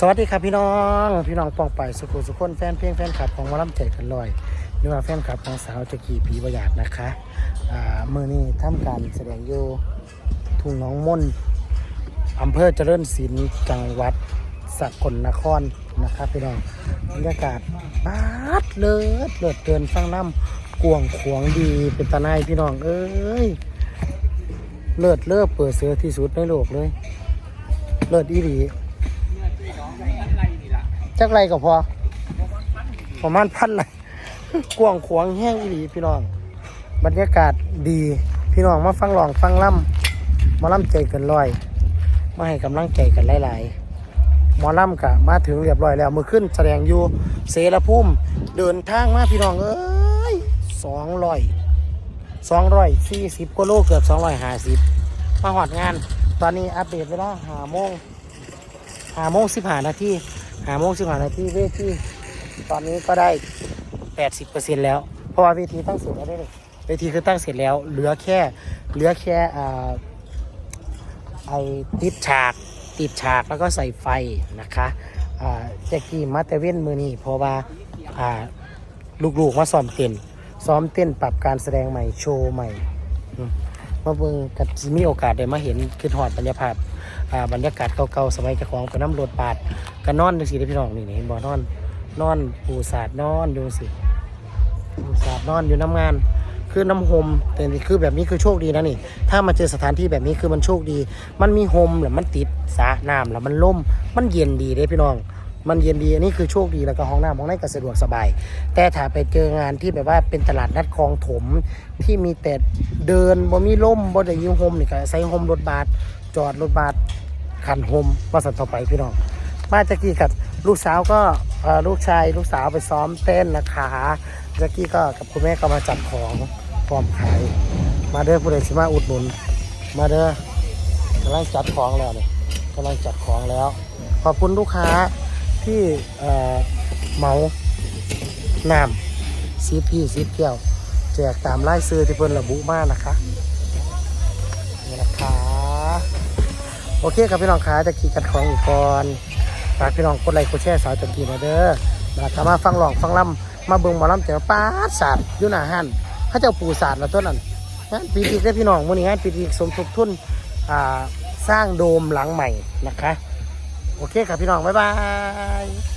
สวัสดีครับพี่น้องพี่น้องปองไปสุขุสุขคนแฟนเพลงแฟนคลับของหมอลำใจกันลอยหรือว่าแฟนคลับของสาวจะกี่ปีประหยัดนะคะมือนี้ทำการแสดงอยู่ทุ่งน้องม่นอำเภอเจริญศิลป์จังหวัดสกลนครนะครับพี่น้องบรรยากาศบาดเลิศเลิศเตือนฟังน้ำกวงขวงดีเป็นตาในพี่น้องเอ้ยเลิศเลิศเปิดเสือที่สุดในโลกเลย เลิศอีหลี จักไรก็พอ ประมาณพันไรกวางขวางแห้งอีหลีพี่น้อง บรรยากาศดี พี่น้องมาฟังหลองฟังล่ำมาล่ำใจกันลอยมาให้กำลังใจกันหลายๆหมอล่ำกะมาถึงเรียบร้อยแล้วมือขึ้นแสดงอยู่เสรภูมิเดินทางมาพี่น้องเอ้ยสองร้อยสองร้อยสี่สิบกิโลเกือบสองร้อยห้าสิบมาหอดงาน ตอนนี้อัปเดตเวลาหาโมงหาโมงสิบห้านาที หาโมงสิบห้านาทีเวทีตอนนี้ก็ได้แปดสิบเปอร์เซ็นแล้ว เพราะว่าเวทีตั้งเสร็จแล้วได้เลยเวทีคือตั้งเสร็จแล้ว เหลือแค่เหลือแค่อ่าไอติดฉากติดฉากแล้วก็ใส่ไฟนะคะแจ็กกี้มาเตเว่นมือนี้เพราะว่าลูกๆมาซ้อมเต้นซ้อมเต้นปรับการแสดงใหม่โชว์ใหม่ มาเบิ่งกับสิมีโอกาสได้มาเห็นคือถอดบรรยากาศอ่าบรรยากาศเก่าๆสมัยเจ้าของไปน้ำรถบาดก็นอนดูสิได้อพี่น้องนี่เห็นบ่นอน นอนปูสาดนอนดูสิปูสาดนอนอยู่น้ำงาน คือน้ำโฮมแต่นี่คือแบบนี้คือโชคดีนะนี่ ถ้ามาเจอสถานที่แบบนี้คือมันโชคดี มันมีโฮมหรือมันติดสระน้ำแล้วมันล่มมันเย็นดีเด้พี่น้อง มันเย็นดีอันนี้คือโชคดีแล้วก็ห้องน้ำห้องน้ำก็สะดวกสบาย แต่ถ้าไปเจองานที่แบบว่าเป็นตลาดนัดคลองถมที่มีแต่เดินบ่มีล่มบ่ได้อยูโฮมนี่ก็ใส่โฮมรถบัสจอดรถบัสขันโฮมว่าสันต่อไปพี่น้องมาจากกี้กับลูกสาวก็ลูกชายลูกสาวไปซ้อมเต้นนะคะจากกี้ก็กับคุณแม่ก็มาจัดของพร้อมขายมาเด้อผู้ใดสิมาอุดหนุน มาเด้อกำลังจัดของแล้วเนี่ยกำลังจัดของแล้ว ขอบคุณลูกค้า ที่เหมาน้ำซีพีซีเกี่ยว แจกตามไล่ซื้อที่เพิ่นระบุมานะคะนี่นะคะโอเคครับพี่น้องขาจะขี่กันของอีกก่อนฝากพี่น้องกดไลค์กดแชร์สาวจันกีมาเด้อมาถ้ามาฟังหลองฟังลำมาเบิ่งหมอลำแต่ป้าศาสตร์ยู่หน้าหันเขาเจ้าปู่ศาสตร์ล้วต้นนั้นงานปีติกได้พี่น้องมื้อนี้งานปีติกสมทบทุนสร้างโดมหลังใหม่นะคะ โอเคครับพี่น้อง บ๊ายบาย